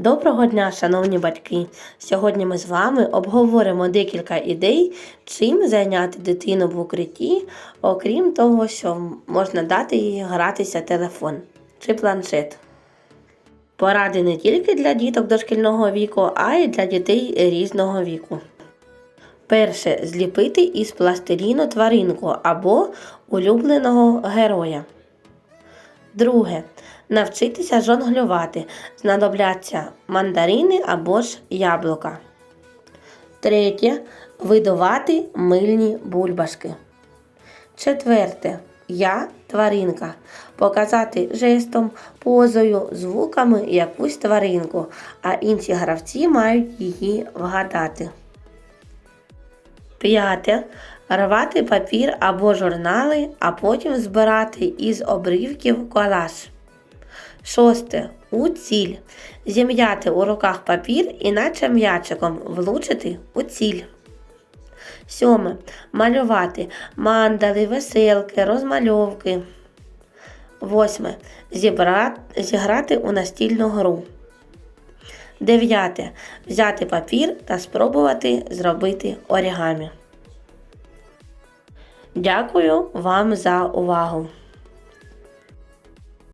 Доброго дня, шановні батьки! Сьогодні ми з вами обговоримо декілька ідей, чим зайняти дитину в укритті, окрім того, що можна дати їй гратися телефон чи планшет. Поради не тільки для діток дошкільного віку, а й для дітей різного віку. Перше зліпити із пластиліну тваринку або улюбленого героя. Друге. Навчитися жонглювати. Знадобляться мандарини або ж яблука. Третє. Видувати мильні бульбашки. Четверте. Я тваринка. Показати жестом, позою, звуками якусь тваринку, а інші гравці мають її вгадати. П'яте. Рвати папір або журнали, а потім збирати із обривків колаж. Шосте. У ціль. Зім'яти у руках папір і наче м'ячиком влучити у ціль. Сьоме. Малювати мандали, веселки, розмальовки. Восьме. Зібра... Зіграти у настільну гру. Дев'яте. Взяти папір та спробувати зробити орігамі. Дякую вам за увагу!